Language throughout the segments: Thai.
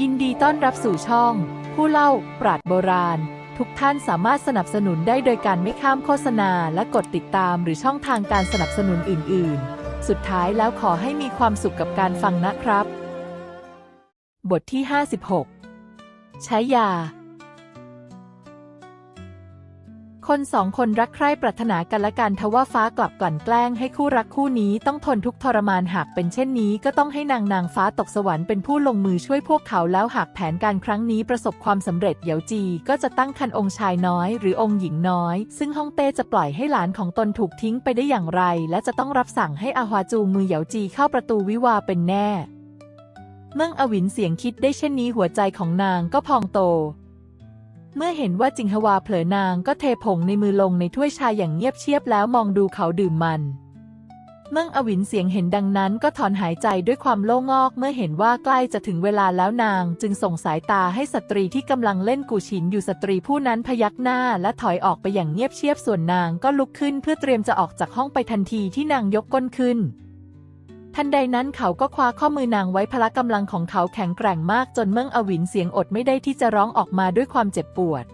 ยินดีต้อนรับสู่ช่อง ผู้เล่าปราดโบราณ ทุกท่านสามารถสนับสนุนได้โดยการไม่ข้ามโฆษณาและกดติดตามหรือช่องทางการสนับสนุนอื่น ๆ สุดท้ายแล้วขอให้มีความสุขกับการฟังนะครับ บทที่ 56 ใช้ยา คนสองคนรักใคร่ปรารถนากันและกันทว่าฟ้ากลับกลั่นแกล้งให้คู่รักคู่นี้ต้องทนทุกทรมานหากเป็นเช่นนี้ ก็ต้องให้นางนางฟ้าตกสวรรค์เป็นผู้ลงมือช่วยพวกเขาแล้วหากแผนการครั้งนี้ประสบความสำเร็จเหยวจี ก็จะตั้งคันองค์ชายน้อยหรือองค์หญิงน้อย ซึ่งฮ่องเต้จะปล่อยให้หลานของตนถูกทิ้งไปได้อย่างไร และจะต้องรับสั่งให้อาฮวาจูงมือเหยวจีเข้าประตูวิวาเป็นแน่เมื่ออวินเสียงคิดได้เช่นนี้หัวใจของนางก็พองโต เมื่อเห็นว่าจิงฮวาเผลอนางก็เทผงในมือลงในถ้วยชาอย่างเงียบเชียบแล้วมองดูเขาดื่มมัน เมื่ออวินเสียงเห็นดังนั้นก็ถอนหายใจด้วยความโล่งอก เมื่อเห็นว่าใกล้จะถึงเวลาแล้วนางจึงส่งสายตาให้สตรีที่กำลังเล่นกูฉินอยู่สตรีผู้นั้นพยักหน้าและถอยออกไปอย่างเงียบเชียบส่วนนางก็ลุกขึ้นเพื่อเตรียมจะออกจากห้องไปทันทีที่นางยกก้นขึ้น ทันใดนั้นเขาก็คว้าข้อมือนางไว้พละกำลังของเขาแข็งแกร่งมากจนเมื่งอวินเสียงอดไม่ได้ที่จะร้องออกมาด้วยความเจ็บปวด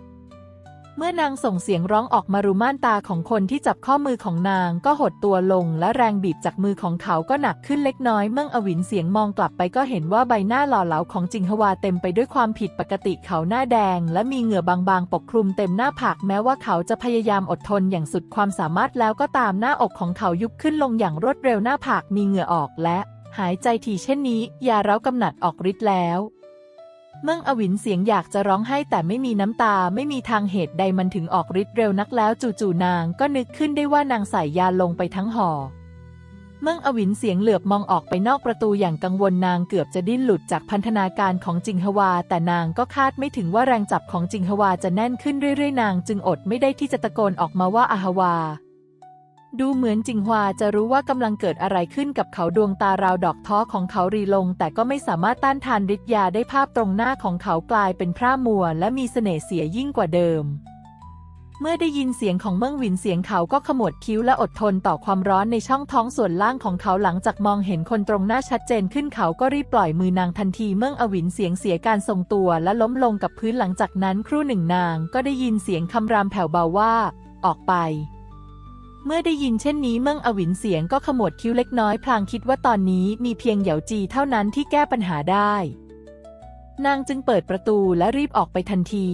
เมื่อนางส่งเสียงร้องออกมารูม่านตาของคนที่จับข้อมือของนางก็หดตัวลง และแรงบีบจากมือของเขาก็หนักขึ้นเล็กน้อย เมื่ออวินเสียงมองกลับไปก็เห็นว่าใบหน้าหล่อเหลาของจิงฮวาเต็มไปด้วยความผิดปกติเขาหน้าแดง และมีเหงื่อบางๆ ปกคลุมเต็มหน้าผากแม้ว่าเขาจะพยายามอดทนอย่างสุดความสามารถแล้วก็ตามหน้าอกของเขายุบขึ้นลงอย่างรวดเร็วหน้าผากมีเหงื่อออกและ หายใจถี่เช่นนี้ยาเร้ากำหนัดออกฤทธิ์แล้ว มื่งอวินเสียงอยากจะร้องไห้แต่ไม่มีน้ำตาไม่มีทางเหตุใดมันถึงออกฤทธิ์เร็วนักแล้วจู่ๆนางก็นึกขึ้นได้ว่านางใส่ยาลงไปทั้งห่อเมื่งอวินเสียงเหลือบมองออกไปนอกประตูอย่างกังวลนางเกือบจะดิ้นหลุดจากพันธนาการของจิงฮวา แต่นางก็คาดไม่ถึงว่าแรงจับของจิงฮวาจะแน่นขึ้นเรื่อยๆ นางจึงอดไม่ได้ที่จะตะโกนออกมาว่าอาฮวา ดูเหมือนจิงฮวาจะรู้ว่ากำลังเกิดอะไรขึ้นกับเขาดวงตาราวดอกท้อของเขารีลง แต่ก็ไม่สามารถต้านทานฤทธิ์ยาได้ภาพตรงหน้าของเขากลายเป็นพร่ามัว และมีเสน่ห์เสียยิ่งกว่าเดิม เมื่อได้ยินเสียงของเมืองวินเสียงเขาก็ขมวดคิ้วและอดทนต่อความร้อนในช่องท้องส่วนล่างของเขาหลังจากมองเห็นคนตรงหน้าชัดเจนขึ้นเขาก็รีบปล่อยมือนางทันทีเมื่ออวินเสียงเสียการทรงตัวและล้มลงกับพื้นหลังจากนั้นครู่หนึ่งนางก็ได้ยินเสียงคำรามแผ่วเบาว่า ออกไป เมื่อได้ยินเช่นนี้เมืองอวินเสียงก็ขมวดคิ้วเล็กน้อยพลางคิดว่าตอนนี้มีเพียงเหยาจีเท่านั้นที่แก้ปัญหาได้ นางจึงเปิดประตูและรีบออกไปทันที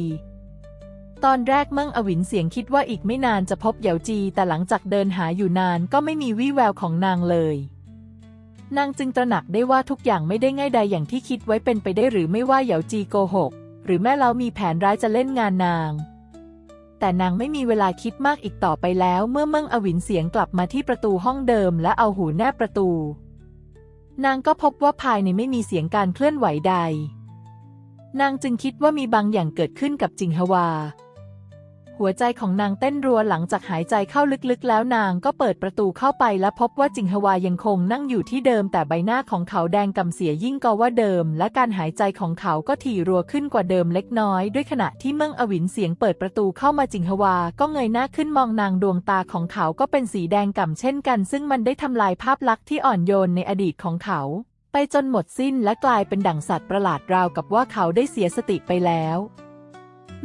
ตอนแรกเมืองอวินเสียงคิดว่าอีกไม่นานจะพบเหยาจี แต่หลังจากเดินหาอยู่นานก็ไม่มีวี่แววของนางเลยนางจึงตระหนักได้ว่าทุกอย่างไม่ได้ง่ายใดอย่างที่คิดไว้เป็นไปได้หรือไม่ว่าเหยาจีโกหก หรือแม่เล้ามีแผนร้ายจะเล่นงานนาง แต่นางไม่มีเวลาคิดมากอีกต่อไปแล้ว เมื่อเมืองอวินเสียงกลับมาที่ประตูห้องเดิมและเอาหูแนบประตู นางก็พบว่าภายในไม่มีเสียงการเคลื่อนไหวใด นางจึงคิดว่ามีบางอย่างเกิดขึ้นกับจิงฮวา หัวใจของนางเต้นรัวหลังจากหายใจเข้าลึกๆ แล้วนางก็เปิดประตูเข้าไปและพบว่าจิงฮวายังคงนั่งอยู่ที่เดิมแต่ใบหน้าของเขาแดงกำเสียยิ่งกว่าเดิม และการหายใจของเขาก็ถี่รัวขึ้นกว่าเดิมเล็กน้อย ด้วยขณะที่เมืองอวินเสียงเปิดประตูเข้ามาจิงฮวา ก็เงยหน้าขึ้นมองนางดวงตาของเขาก็เป็นสีแดงก่ำเช่นกัน ซึ่งมันได้ทำลายภาพลักษณ์ที่อ่อนโยนในอดีตของเขาไปจนหมดสิ้นและกลายเป็นดั่งสัตว์ประหลาดราวกับว่าเขาได้เสียสติไปแล้ว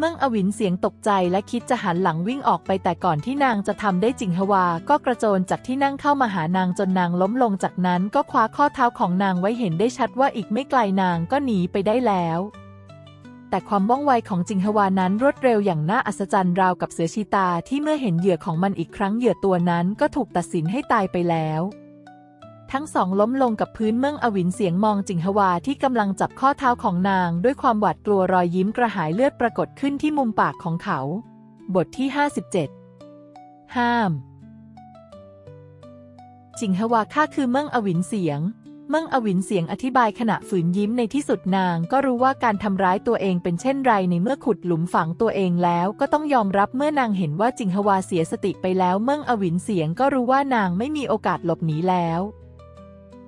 เมื่งอวินเสียงตกใจและคิดจะหันหลังวิ่งออกไปแต่ก่อนที่นางจะทำได้จิงฮวา ก็กระโจนจากที่นั่งเข้ามาหานางจนนางล้มลงจากนั้นก็คว้าข้อเท้าของนางไว้เห็นได้ชัดว่าอีกไม่ไกลนางก็หนีไปได้แล้วแต่ความว่องไวของจิงฮวานั้นรวดเร็วอย่างน่าอัศจรรย์ราวกับเสือชีตาที่เมื่อเห็นเหยื่อของมันอีกครั้งเหยื่อตัวนั้นก็ถูกตัดสินให้ตายไปแล้ว ทั้งสองล้มลงกับพื้นเมืองอวินเสียงมองจิงฮวาที่กำลังจับข้อเท้าของนางด้วยความหวาดกลัวรอยยิ้มกระหายเลือดปรากฏขึ้นที่มุมปากของเขา บทที่ 57 ห้าม จิงฮวาข้าคือเมืองอวินเสียง เมืองอวินเสียงอธิบายขณะฝืนยิ้มในที่สุดนางก็รู้ว่าการทำร้ายตัวเองเป็นเช่นไรในเมื่อขุดหลุมฝังตัวเองแล้วก็ต้องยอมรับเมื่อนางเห็นว่าจิงฮวาเสียสติไปแล้วเมืองอวินเสียงก็รู้ว่านางไม่มีโอกาสหลบหนีแล้ว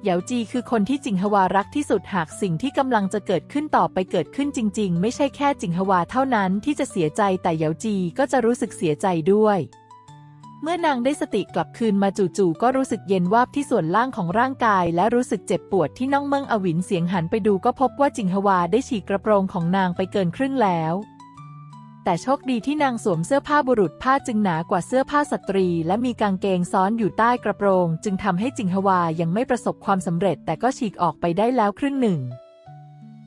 เหยาจีคือคนที่จิงฮวารักที่สุดหากสิ่งที่กำลังจะเกิดขึ้นต่อไปเกิดขึ้นจริง ๆ ไม่ใช่แค่จิงฮวาเท่านั้นที่จะเสียใจแต่เหยาจีก็จะรู้สึกเสียใจด้วยเมื่อนางได้สติกลับคืนมาจู่ๆก็รู้สึกเย็นวาบที่ส่วนล่างของร่างกาย และรู้สึกเจ็บปวดที่น่องเมืองอวินเสียงหันไปดูก็พบว่าจิงฮวาได้ฉีกกระโปรงของนางไปเกินครึ่งแล้ว แต่โชคดีที่นางสวมเสื้อผ้าบุรุษผ้าจึงหนากว่าเสื้อผ้าสตรี และมีกางเกงซ้อนอยู่ใต้กระโปรง จึงทำให้จิงฮวายังไม่ประสบความสำเร็จ แต่ก็ฉีกออกไปได้แล้วครึ่งหนึ่ง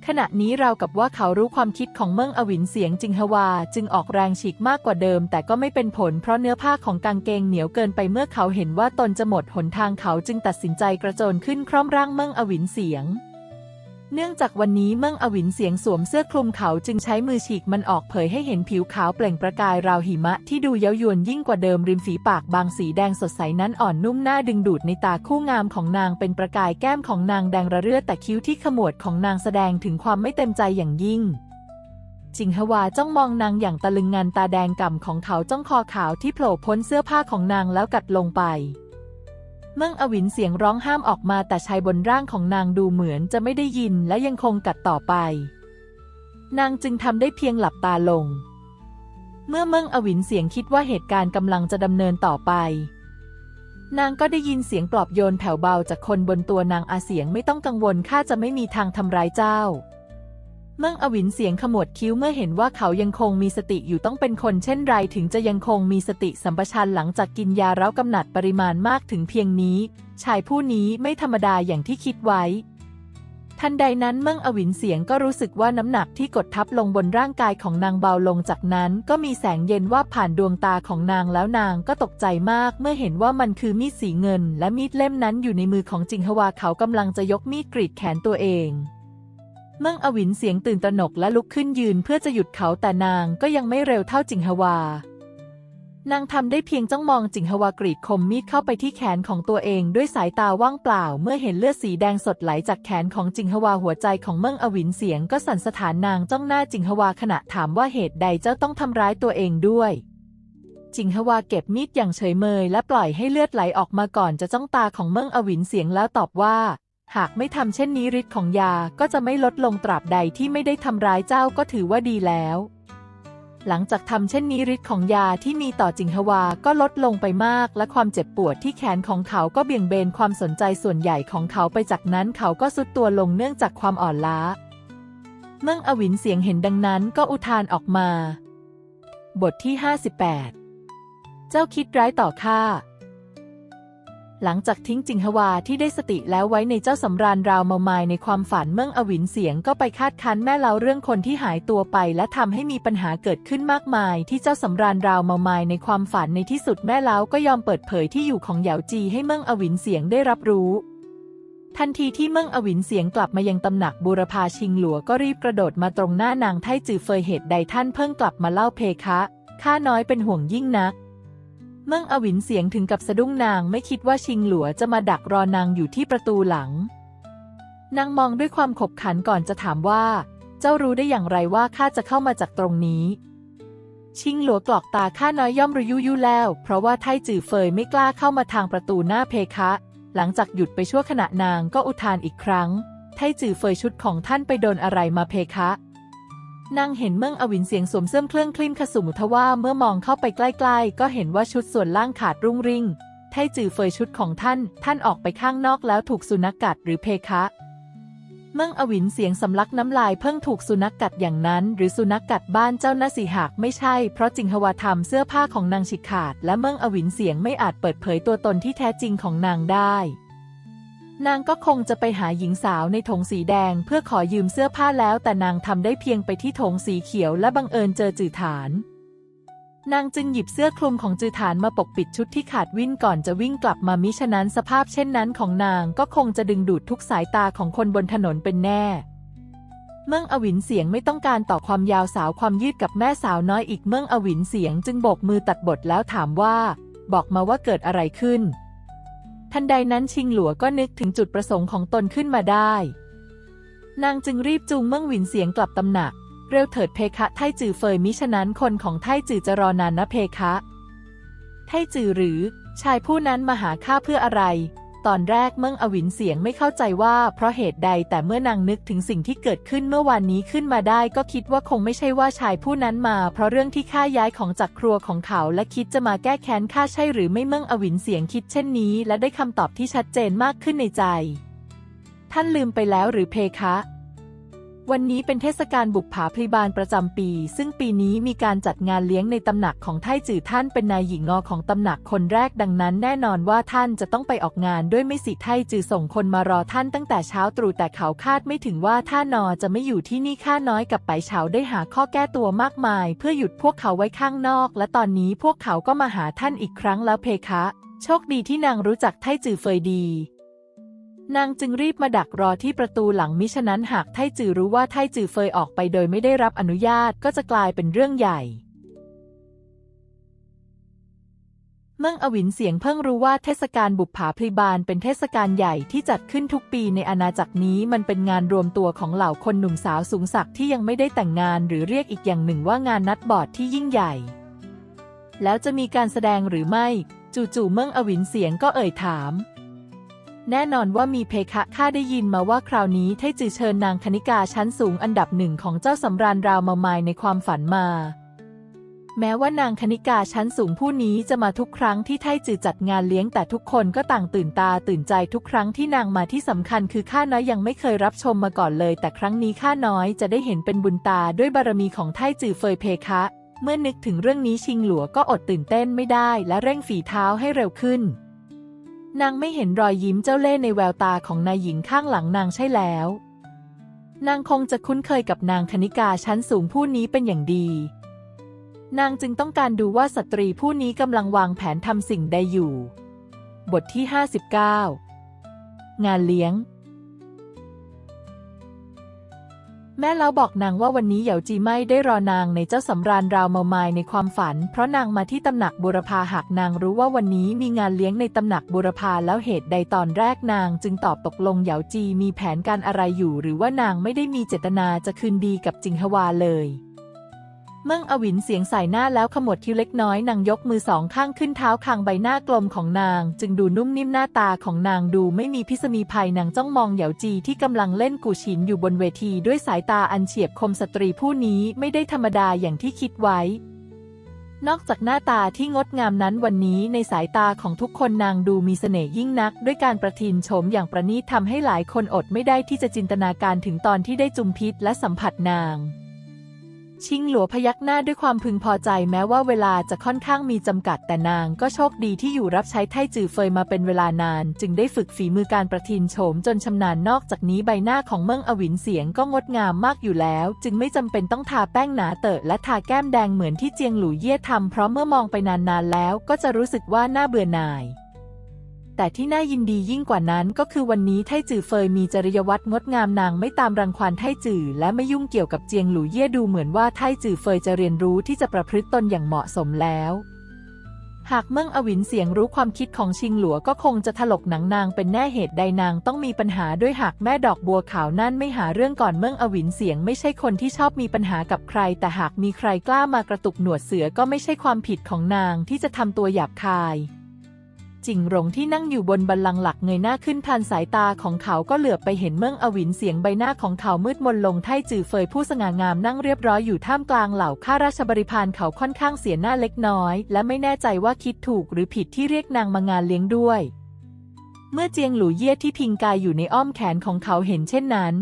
ขณะนี้เรากับว่าเขารู้ความคิดของเมืองอวินเสียงจิงฮวา จึงออกแรงฉีกมากกว่าเดิม แต่ก็ไม่เป็นผลเพราะเนื้อผ้าของกางเกงเหนียวเกินไปเมื่อเขาเห็นว่าตนจะหมดหนทางเขาจึงตัดสินใจกระโจนขึ้นคร่อมร่างเมืองอวินเสียง เนื่องจากวันนี้เมื่องอวินเสียงสวมเสื้อคลุมเขาจึงใช้มือฉีกมันออกเผยให้เห็นผิวขาวเปล่งประกายราวหิมะที่ดูเย้ายวนยิ่งกว่าเดิมริมฝีปากบางสีแดงสดใสนั้นอ่อนนุ่มน่าดึงดูดในตาคู่งามของนางเป็นประกายแก้มของนางแดงระเรื่อแต่คิ้วที่ขมวดของนางแสดงถึงความไม่เต็มใจอย่างยิ่งจิงฮวาจ้องมองนางอย่างตะลึงงานตาแดงก่ำของเขาจ้องคอขาวที่โผล่พ้นเสื้อผ้าของนางแล้วกัดลงไป มื่งอวินเสียงร้องห้ามออกมาแต่ชายบนร่างของนางดูเหมือนจะไม่ได้ยินและยังคงกัดต่อไป นางจึงทำได้เพียงหลับตาลง เมื่อเมื่งอวินเสียงคิดว่าเหตุการณ์กำลังจะดำเนินต่อไป นางก็ได้ยินเสียงปลอบโยนแผ่วเบาจากคนบนตัวนางอาเสียงไม่ต้องกังวลข้าจะไม่มีทางทำร้ายเจ้า มื่งอวินเสียงขมวดคิ้วเมื่อเห็นว่าเขายังคงมีสติอยู่ต้องเป็นคนเช่นไรถึงจะยังคงมีสติสัมปชัญญะหลังจากกินยาเร้ากำหนัดปริมาณมากถึงเพียงนี้ ชายผู้นี้ไม่ธรรมดาอย่างที่คิดไว้ ทันใดนั้นเมื่งอวินเสียงก็รู้สึกว่าน้ำหนักที่กดทับลงบนร่างกายของนางเบาลงจากนั้น ก็มีแสงเย็นว่าผ่านดวงตาของนางแล้วนางก็ตกใจมาก เมื่อเห็นว่ามันคือมีดสีเงิน และมีดเล่มนั้นอยู่ในมือของจิงฮวาเขากำลังจะยกมีดกรีดแขนตัวเอง มื่งอวินเสียงตื่นตระหนกและลุกขึ้นยืนเพื่อจะหยุดเขาแต่นางก็ยังไม่เร็วเท่าจิงฮวา นางทำได้เพียงจ้องมองจิงฮวากรีดคมมีดเข้าไปที่แขนของตัวเองด้วยสายตาว่างเปล่า เมื่อเห็นเลือดสีแดงสดไหลจากแขนของจิงฮวาหัวใจของเมืองอวินเสียงก็สั่นสะท้านนางจ้องหน้าจิงฮวาขณะถามว่าเหตุใดเจ้าต้องทำร้ายตัวเองด้วยจิงฮวาเก็บมีดอย่างเฉยเมยและปล่อยให้เลือดไหลออกมาก่อนจะจ้องตาของเมืองอวินเสียงแล้วตอบว่า หากไม่ทำเช่นนี้ฤทธิ์ของยาก็จะไม่ลดลงตราบใดที่ไม่ได้ทำร้ายเจ้าก็ถือว่าดีแล้ว หลังจากทำเช่นนี้ฤทธิ์ของยาที่มีต่อจิงฮวาก็ลดลงไปมาก และความเจ็บปวดที่แขนของเขาก็เบี่ยงเบนความสนใจส่วนใหญ่ของเขาไปจากนั้นเขาก็สุดตัวลงเนื่องจากความอ่อนล้า เมื่ออวินเสียงเห็นดังนั้นก็อุทานออกมา บทที่ 58 เจ้าคิดร้ายต่อข้า หลังจากทิ้งจิงฮวาที่ได้สติแล้วไว้ในเจ้าสำราญราวเมามายในความฝันเมื่องอวินเสียงก็ไปคาดคั้นแม่เล่าเรื่องคนที่หายตัวไป และทำให้มีปัญหาเกิดขึ้นมากมาย ที่เจ้าสำราญราวเมามายในความฝันในที่สุดแม่เล้าก็ยอมเปิดเผยที่อยู่ของเหยาจีให้เมืองอวินเสียงได้รับรู้ ทันทีที่เมืองอวินเสียงกลับมายังตำหนักบูรพาชิงหลัวก็รีบกระโดดมาตรงหน้านางไทจือเฟยเหตุใดท่านเพิ่งกลับมาเล่าเพคะข้าน้อยเป็นห่วงยิ่งนัก มื่องอวินเสียงถึงกับสะดุ้งนางไม่คิดว่าชิงหลัวจะมาดักรอนางอยู่ที่ประตูหลัง นางมองด้วยความขบขันก่อนจะถามว่า เจ้ารู้ได้อย่างไรว่าข้าจะเข้ามาจากตรงนี้ ชิงหลัวกรอกตาข้าน้อยย่อมรู้ยุยุแล้ว เพราะว่าไทจือเฟยไม่กล้าเข้ามาทางประตูหน้าเพคะ หลังจากหยุดไปชั่วขณะนางก็อุทานอีกครั้ง ไทจือเฟยชุดของท่านไปโดนอะไรมาเพคะ นางเห็นเมืองอวินเสียงสวมเสื้อเครื่องคลิ้นขสุมทว่าเมื่อมองเข้าไปใกล้ๆ ก็เห็นว่าชุดส่วนล่างขาดรุ่งริ่งไทจือเฟยชุดของท่าน ท่านออกไปข้างนอกแล้วถูกสุนัขกัดหรือเพคะ เมืองอวินเสียงสำลักน้ำลายเพิ่งถูกสุนัขกัดอย่างนั้น หรือสุนัขกัดบ้านเจ้านาสีหากไม่ใช่ เพราะจิงฮวาทำเสื้อผ้าของนางฉีกขาด และเมืองอวินเสียงไม่อาจเปิดเผยตัวตนที่แท้จริงของนางได้ นางก็คงจะไปหาหญิงสาวในถงสีแดงเพื่อขอยืมเสื้อผ้าแล้วแต่นางทำได้เพียงไปที่ถงสีเขียวและบังเอิญเจอจือฐาน นางจึงหยิบเสื้อคลุมของจือฐานมาปกปิดชุดที่ขาดวิ่นก่อนจะวิ่งกลับมามิฉะนั้นสภาพเช่นนั้นของนางก็คงจะดึงดูดทุกสายตาของคนบนถนนเป็นแน่ เมืองอวินเสียงไม่ต้องการต่อความยาวสาวความยืดกับแม่สาวน้อยอีกเมืองอวินเสียงจึงโบกมือตัดบทแล้วถามว่า บอกมาว่าเกิดอะไรขึ้น ทันใดนั้นชิงหลัวก็นึกถึงจุดประสงค์ของตนขึ้นมาได้ นางจึงรีบจูงเมืองหวินเสียงกลับตำหนัก เร็วเถิดเพคะไทจือเฟยมิฉะนั้นคนของไทจือจะรอนานนะเพคะ ไทจือหรือ ชายผู้นั้นมาหาข้าเพื่ออะไร ตอนแรกเมื่งอวินเสียงไม่เข้าใจว่าเพราะเหตุใดแต่เมื่อนางนึกถึงสิ่งที่เกิดขึ้นเมื่อวานนี้ขึ้นมาได้ ก็คิดว่าคงไม่ใช่ว่าชายผู้นั้นมา เพราะเรื่องที่ข้าย้ายของจากครัวของเขา และคิดจะมาแก้แค้นข้าใช่หรือไม่เมื่งอวินเสียงคิดเช่นนี้ และได้คำตอบที่ชัดเจนมากขึ้นในใจ ท่านลืมไปแล้วหรือเพคะ วันนี้เป็นเทศกาลบุกผาพลีบานประจำปี ซึ่งปีนี้มีการจัดงานเลี้ยงในตำหนักของไทจือท่านเป็นนายหญิงงอของตำหนักคนแรกดังนั้น แน่นอนว่าท่านจะต้องไปออกงานด้วยไม่สิไทจือส่งคนมารอท่านตั้งแต่เช้าตรู่แต่เขาคาดไม่ถึงว่าท่านอจะไม่อยู่ที่นี่ข้าน้อยกับไปเฉาได้หาข้อแก้ตัวมากมาย เพื่อหยุดพวกเขาไว้ข้างนอก และตอนนี้พวกเขาก็มาหาท่านอีกครั้งแล้วเพคะ โชคดีที่นางรู้จักไทจือเฟยดี นางจึงรีบมาดักรอที่ประตูหลังมิฉะนั้นหากไท่จือรู้ว่าไท่จือเฟยออกไปโดยไม่ได้รับอนุญาตก็จะกลายเป็นเรื่องใหญ่เมื่งอวินเสียงเพิ่งรู้ว่าเทศกาลบุปผาพลีบานเป็นเทศกาลใหญ่ที่จัดขึ้นทุกปีในอาณาจักรนี้มันเป็นงานรวมตัวของเหล่าคนหนุ่มสาวสูงศักดิ์ที่ยังไม่ได้แต่งงานหรือเรียกอีกอย่างหนึ่งว่างานนัดบอดที่ยิ่งใหญ่ แล้วจะมีการแสดงหรือไม่ จู่ๆเมื่งอวินเสียงก็เอ่ยถาม แน่นอนว่ามีเพคะข้าได้ยินมาว่าคราวนี้ไทจือเชิญนางคณิกาชั้นสูงอันดับหนึ่งของเจ้าสำราญราวมามายในความฝันมา แม้ว่านางคณิกาชั้นสูงผู้นี้จะมาทุกครั้งที่ไทจือจัดงานเลี้ยงแต่ทุกคนก็ต่างตื่นตาตื่นใจทุกครั้งที่นางมาที่สำคัญคือข้าน้อยยังไม่เคยรับชมมาก่อนเลย แต่ครั้งนี้ข้าน้อยจะได้เห็นเป็นบุญตาด้วยบารมีของไทจือเฟยเพคะ เมื่อนึกถึงเรื่องนี้ชิงหลัวก็อดตื่นเต้นไม่ได้ และเร่งฝีเท้าให้เร็วขึ้น นางไม่เห็นรอยยิ้มเจ้าเล่ห์ในแววตาของนายหญิงข้างหลังนางใช่แล้ว นางคงจะคุ้นเคยกับนางคณิกาชั้นสูงผู้นี้เป็นอย่างดี นางจึงต้องการดูว่าสตรีผู้นี้กำลังวางแผนทำสิ่งใดอยู่ บทที่ 59 งานเลี้ยง แม่เล้าบอกนางว่าวันนี้เหยาจีไม่ได้รอนางในเจ้าสำราญราวเมามายในความฝัน เพราะนางมาที่ตำหนักบุรพาหากนางรู้ว่าวันนี้มีงานเลี้ยงในตำหนักบุรพาแล้วเหตุใดตอนแรกนางจึงตอบตกลงเหยาจีมีแผนการอะไรอยู่ หรือว่านางไม่ได้มีเจตนาจะคืนดีกับจิงฮวาเลย มื่งอวินเสียงใส่หน้าแล้วขมวดคิ้วเล็กน้อยนางยกมือสองข้างขึ้นเท้าคางใบหน้ากลมของนาง จึงดูนุ่มนิ่มหน้าตาของนางดูไม่มีพิษมีภัยนางจ้องมองเหยาจีที่กำลังเล่นกูฉินอยู่บนเวทีด้วยสายตาอันเฉียบคมสตรีผู้นี้ไม่ได้ธรรมดาอย่างที่คิดไว้ นอกจากหน้าตาที่งดงามนั้นวันนี้ในสายตาของทุกคนนางดูมีเสน่ห์ยิ่งนัก ด้วยการประทินโฉมอย่างประณีตทำให้หลายคนอดไม่ได้ที่จะจินตนาการถึงตอนที่ได้จุมพิษและสัมผัสนาง ชิงหลัวพยักหน้าด้วยความพึงพอใจแม้ว่าเวลาจะค่อนข้างมีจำกัดแต่นางก็โชคดีที่อยู่รับใช้ไทจือเฟยมาเป็นเวลานาน จึงได้ฝึกฝีมือการประทินโฉมจนชำนาญนอกจากนี้ใบหน้าของเมืองอวินเสียงก็งดงามมากอยู่แล้ว จึงไม่จำเป็นต้องทาแป้งหนาเตอะและทาแก้มแดงเหมือนที่เจียงหลู่เย่ทำเพราะเมื่อมองไปนานๆแล้วก็จะรู้สึกว่าหน่าเบื่อหน่าย แต่ที่น่ายินดียิ่งกว่านั้นก็คือวันนี้ไทจือเฟยมีจริยวัตรงดงามนางไม่ตามรังควานไทจือและไม่ยุ่งเกี่ยวกับเจียงหลู่เย่ดูเหมือนว่าไทจือเฟยจะเรียนรู้ที่จะประพฤติตนอย่างเหมาะสมแล้ว หากเมืองอวินเสียงรู้ความคิดของชิงหลัวก็คงจะถลกหนังนางเป็นแน่เหตุใดนางต้องมีปัญหาด้วยหากแม่ดอกบัวขาวนั่นไม่หาเรื่องก่อนเมืองอวินเสียงไม่ใช่คนที่ชอบมีปัญหากับใคร แต่หากมีใครกล้ามากระตุกหนวดเสือก็ไม่ใช่ความผิดของนางที่จะทำตัวหยาบคาย จิงหลงที่นั่งอยู่บนบัลลังหลักเงยหน้าขึ้นทันสายตาของเขาก็เหลือบไปเห็นเมืองอวินเสียงใบหน้าของเขามืดมนลงไท่จือเฟยผู้สง่างามนั่งเรียบร้อยอยู่ท่ามกลางเหล่าข้าราชบริพารเขาค่อนข้างเสียหน้าเล็กน้อย และไม่แน่ใจว่าคิดถูกหรือผิดที่เรียกนางมางานเลี้ยงด้วย เมื่อเจียงหลู่เย่ที่พิงกายอยู่ในอ้อมแขนของเขาเห็นเช่นนั้น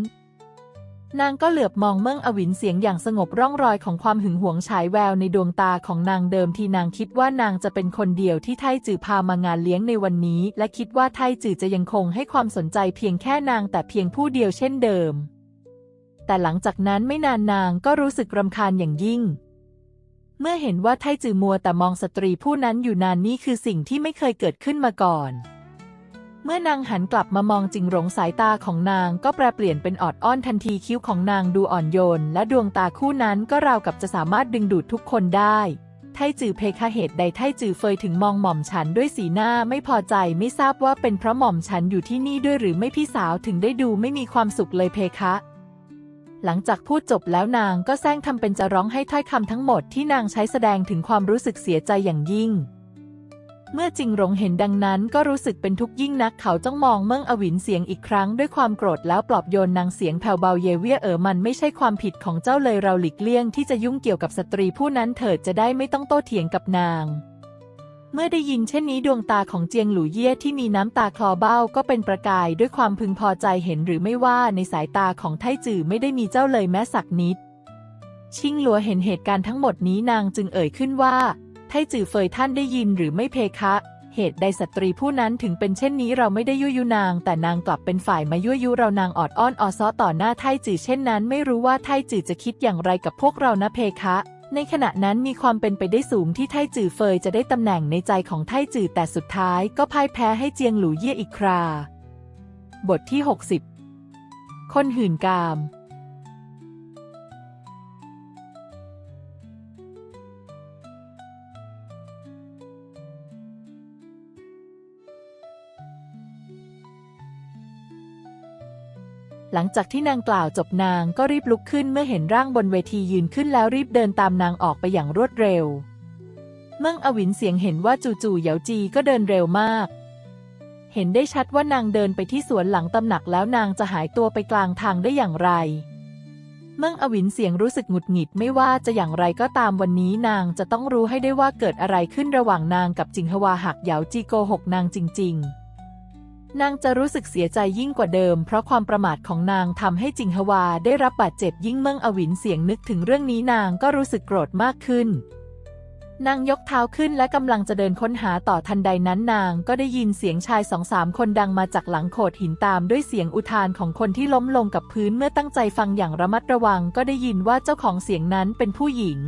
นางก็เหลือบมองเมืองอวินเสียงอย่างสงบร่องรอยของความหึงหวงฉายแววในดวงตาของนางเดิมที่นางคิดว่านางจะเป็นคนเดียวที่ไทจือพามางานเลี้ยงในวันนี้ และคิดว่าไทจือจะยังคงให้ความสนใจเพียงแค่นางแต่เพียงผู้เดียวเช่นเดิม แต่หลังจากนั้นไม่นานนางก็รู้สึกรำคาญอย่างยิ่ง เมื่อเห็นว่าไทจือมัวแต่มองสตรีผู้นั้นอยู่นานนี่คือสิ่งที่ไม่เคยเกิดขึ้นมาก่อน เมื่อนางหันกลับมามองจิงหลงสายตาของนางก็แปรเปลี่ยนเป็นออดอ้อนทันทีคิ้วของนางดูอ่อนโยน และดวงตาคู่นั้นก็ราวกับจะสามารถดึงดูดทุกคนได้ ไทจือเพคะเหตุใดไทจือเฟยถึงมองหม่อมฉันด้วยสีหน้าไม่พอใจไม่ทราบว่าเป็นเพราะหม่อมฉันอยู่ที่นี่ด้วยหรือไม่พี่สาวถึงได้ดูไม่มีความสุขเลยเพคะหลังจากพูดจบแล้วนางก็แซงทำเป็นจะร้องให้ถ้อยคำทั้งหมดที่นางใช้แสดงถึงความรู้สึกเสียใจอย่างยิ่ง เมื่อจิงหลงเห็นดังนั้นก็รู้สึกเป็นทุกข์ยิ่งนักเขาจ้องมองเมิ่งอวินเสียงอีกครั้งด้วยความโกรธแล้วปลอบโยนนางเสียงแผ่วเบาเยเวียเอ๋อมันไม่ใช่ความผิดของเจ้าเลยเราหลีกเลี่ยงที่จะยุ่งเกี่ยวกับสตรีผู้นั้นเถิดจะได้ไม่ต้องโต้เถียงกับนางเมื่อได้ยินเช่นนี้ดวงตาของเจียงหลู่เย่ที่มีน้ำตาคลอเบ้าก็เป็นประกายด้วยความพึงพอใจเห็นหรือไม่ว่าในสายตาของไทจือไม่ได้มีเจ้าเลยแม้สักนิด ชิงหลัวเห็นเหตุการณ์ทั้งหมดนี้นางจึงเอ่ยขึ้นว่า ไทจือเฟยท่านได้ยินหรือไม่เพคะ เหตุใดสตรีผู้นั้นถึงเป็นเช่นนี้เราไม่ได้ยุยุนาง แต่นางกลับเป็นฝ่ายมายั่วยุเรานางออดอ้อนออซ้อต่อหน้าไทจือเช่นนั้น ไม่รู้ว่าไทจือจะคิดอย่างไรกับพวกเรานะเพคะในขณะนั้นมีความเป็นไปได้สูงที่ไทจือเฟยจะได้ตำแหน่งในใจของไทจือแต่สุดท้ายก็พ่ายแพ้ให้เจียงหลูเย่อีกครา บทที่ 60 คนหื่นกาม หลังจากที่นางกล่าวจบนางก็รีบลุกขึ้นเมื่อเห็นร่างบนเวทียืนขึ้นแล้วรีบเดินตามนางออกไปอย่างรวดเร็ว เมื่งอวินเสียงเห็นว่าจู่ๆเหยาจีก็เดินเร็วมาก เห็นได้ชัดว่านางเดินไปที่สวนหลังตำหนักแล้วนางจะหายตัวไปกลางทางได้อย่างไร เมื่งอวินเสียงรู้สึกหงุดหงิดไม่ว่าจะอย่างไรก็ตามวันนี้นางจะต้องรู้ให้ได้ว่าเกิดอะไรขึ้นระหว่างนางกับจิงฮวาหักเหยาจีโกหกนางจริง ๆ นางจะรู้สึกเสียใจยิ่งกว่าเดิม เพราะความประมาทของนางทำให้จิงฮวาได้รับบาดเจ็บยิ่งเมื่งอวินเสียงนึกถึงเรื่องนี้นางก็รู้สึกโกรธมากขึ้น นางยกเท้าขึ้นและกำลังจะเดินค้นหาต่อทันใดนั้นนางก็ได้ยินเสียงชายสองสามคนดังมาจากหลังโขดหินตามด้วยเสียงอุทานของคนที่ล้มลงกับพื้นเมื่อตั้งใจฟังอย่างระมัดระวัง ก็ได้ยินว่าเจ้าของเสียงนั้นเป็นผู้หญิง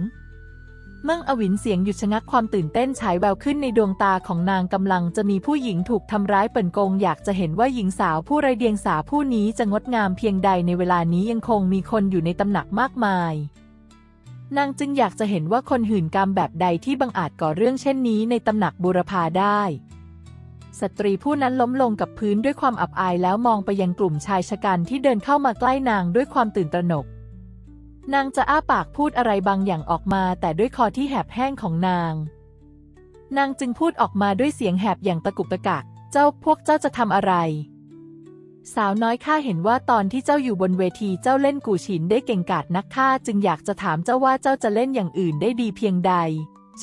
มื่งอวินเสียงหยุดชะงักความตื่นเต้นฉายแววขึ้นในดวงตาของนางกำลังจะมีผู้หญิงถูกทำร้ายเปิ่นกงอยากจะเห็นว่าหญิงสาวผู้ไรเดียงสาผู้นี้จะงดงามเพียงใดในเวลานี้ยังคงมีคนอยู่ในตำหนักมากมาย นางจึงอยากจะเห็นว่าคนหื่นกามแบบใดที่บังอาจก่อเรื่องเช่นนี้ในตำหนักบูรพาได้ สตรีผู้นั้นล้มลงกับพื้นด้วยความอับอายแล้วมองไปยังกลุ่มชายชะกันที่เดินเข้ามาใกล้นางด้วยความตื่นตระหนก นางจะอ้าปากพูดอะไรบางอย่างออกมา แต่ด้วยคอที่แหบแห้งของนาง นางจึงพูดออกมาด้วยเสียงแหบอย่างตะกุกตะกัก เจ้าพวกเจ้าจะทำอะไร สาวน้อยข้าเห็นว่าตอนที่เจ้าอยู่บนเวทีเจ้าเล่นกูฉินได้เก่งกาจนักข้าจึงอยากจะถามเจ้าว่าเจ้าจะเล่นอย่างอื่นได้ดีเพียงใด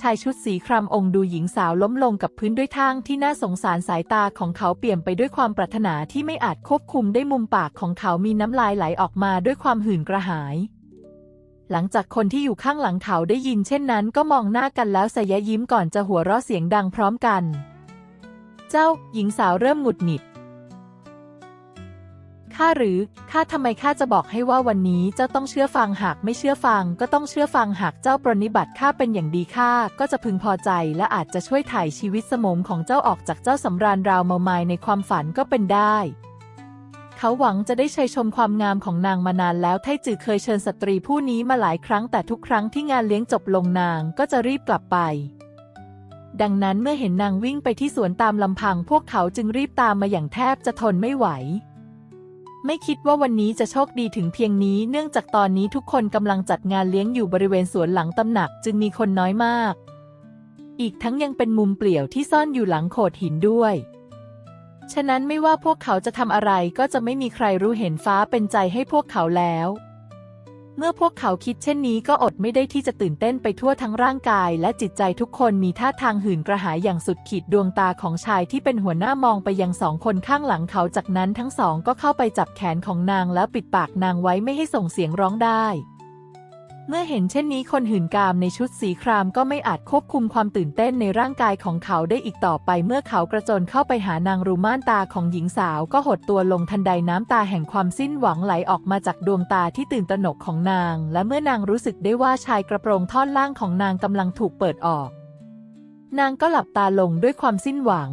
ชายชุดสีครามองค์ดูหญิงสาวล้มลงกับพื้นด้วยทางที่น่าสงสารสายตาของเขาเปลี่ยมไปด้วยความปรารถนาที่ไม่อาจควบคุมได้มุมปากของเขามีน้ำลายไหลออกมาด้วยความหื่นกระหาย หลังจากคนที่อยู่ข้างหลังเขาได้ยินเช่นนั้นก็มองหน้ากันแล้วสยะยิ้มก่อนจะหัวเราะเสียงดังพร้อมกัน เจ้า หญิงสาวเริ่มหงุดหงิดข้าหรือข้าทำไมข้าจะบอกให้ว่าวันนี้เจ้าต้องเชื่อฟังหากไม่เชื่อฟัง ก็ต้องเชื่อฟังหากเจ้าปรนนิบัติข้าเป็นอย่างดีข้าก็จะพึงพอใจและอาจจะช่วยถ่ายชีวิตสมมของเจ้าออกจากเจ้าสำราญราวเมามายในความฝันก็เป็นได้ เขาหวังจะได้ชัยชมความงามของนางมานานแล้วไทจือเคยเชิญสตรีผู้นี้มาหลายครั้งแต่ทุกครั้งที่งานเลี้ยงจบลงนางก็จะรีบกลับไป ดังนั้นเมื่อเห็นนางวิ่งไปที่สวนตามลำพัง พวกเขาจึงรีบตามมาอย่างแทบจะทนไม่ไหว ไม่คิดว่าวันนี้จะโชคดีถึงเพียงนี้ เนื่องจากตอนนี้ทุกคนกำลังจัดงานเลี้ยงอยู่บริเวณสวนหลังตำหนักจึงมีคนน้อยมาก อีกทั้งยังเป็นมุมเปลี่ยวที่ซ่อนอยู่หลังโขดหินด้วย ฉะนั้นไม่ว่าพวกเขาจะทำอะไรก็จะไม่มีใครรู้เห็นฟ้าเป็นใจให้พวกเขาแล้ว เมื่อพวกเขาคิดเช่นนี้ก็อดไม่ได้ที่จะตื่นเต้นไปทั่วทั้งร่างกาย และจิตใจทุกคนมีท่าทางหื่นกระหายอย่างสุดขีดดวงตาของชายที่เป็นหัวหน้ามองไปยังสองคนข้างหลังเขาจากนั้นทั้งสองก็เข้าไปจับแขนของนางแล้วปิดปากนางไว้ไม่ให้ส่งเสียงร้องได้ เมื่อเห็นเช่นนี้คนหื่นกามในชุดสีครามก็ไม่อาจควบคุมความตื่นเต้นในร่างกายของเขาได้อีกต่อไปเมื่อเขากระโจนเข้าไปหานางรูม่านตาของหญิงสาวก็หดตัวลงทันใดน้ำตาแห่งความสิ้นหวังไหลออกมาจากดวงตาที่ตื่นตระหนกของนาง และเมื่อนางรู้สึกได้ว่าชายกระโปรงท่อนล่างของนางกำลังถูกเปิดออก นางก็หลับตาลงด้วยความสิ้นหวัง